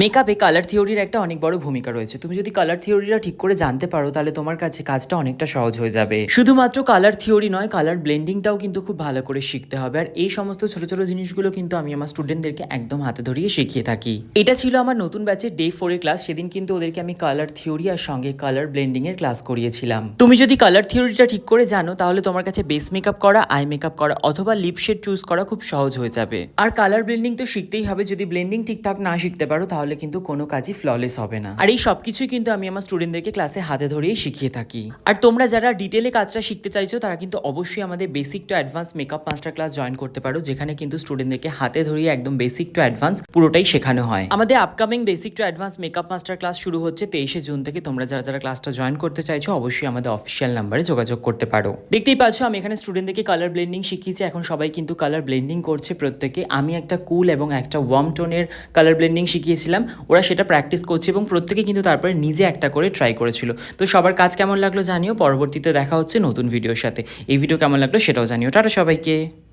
মেকআপে colour থিওরির একটা অনেক বড় ভূমিকা রয়েছে। তুমি যদি কালার থিওরিটা ঠিক করে জানতে পারো, তাহলে তোমার কাছে কাজটা অনেকটা সহজ হয়ে যাবে। শুধুমাত্র কালার থিওরি নয় কালার ব্লেন্ডিংটাও কিন্তু খুব ভালো করে শিখতে হবে। আর এই সমস্ত ছোট ছোট জিনিসগুলো কিন্তু আমি আমার স্টুডেন্টদেরকে একদম হাতে ধরিয়ে শিখিয়ে থাকি। এটা ছিল আমার নতুন ব্যাচের ডে ফোরের ক্লাস সেদিন কিন্তু ওদেরকে আমি কালার থিওরি আর সঙ্গে কালার ব্লেন্ডিং এর ক্লাস করিয়েছিলাম। তুমি যদি কালার থিওরিটা ঠিক করে জানো, তাহলে তোমার কাছে বেস মেকআপ করা আই মেকআপ করা অথবা লিপ শেড চুজ করা খুব সহজ হয়ে যাবে। আর কালার ব্লেন্ডিং তো শিখতেই হবে। যদি ব্লেন্ডিং ঠিকঠাক না শিখতে পারো, তাহলে কিন্তু কোনো কাজই ফ্ললেস হবে না। আর এই সব কিছুই কিন্তু আমি আমার স্টুডেন্টদেরকে ক্লাসে হাতে ধরেই শিখিয়ে থাকি। আর তোমরা যারা ডিটেলে কাজটা শিখতে চাইছো, তারা কিন্তু অবশ্যই আমাদের basic to advance makeup master class join করতে পারো, যেখানে কিন্তু স্টুডেন্টদেরকে হাতে ধরিয়ে একদম বেসিক টু অ্যাডভান্স পুরোটাই শেখানো হয়। আমাদের upcoming basic to advance makeup master class শুরু হচ্ছে তেইশে জুন থেকে। তোমরা যারা যারা ক্লাসটা জয়েন করতে চাইছো, অবশ্যই আমাদের অফিসিয়াল নাম্বারে যোগাযোগ করতে পারো। দেখতেই পাচ্ছ, আমি এখানে স্টুডেন্টদেরকে কালার ব্লেন্ডিং শিখিয়েছি। এখন সবাই কিন্তু কালার ব্লেন্ডিং করছে প্রত্যেকে। আমি একটা কুল এবং একটা ওয়ার্ম টোনের কালার ব্লেন্ডিং শিখিয়েছিলাম। ওরা সেটা প্র্যাকটিস করছে এবং প্রত্যেকে কিন্তু তারপরে নিজে একটা করে ট্রাই করেছিল। তো সবার কাজ কেমন লাগল জানিও, পরবর্তীতে দেখা হচ্ছে নতুন ভিডিওর সাথে। এই ভিডিও কেমন লাগল সেটাও জানিও। টাটা সবাইকে।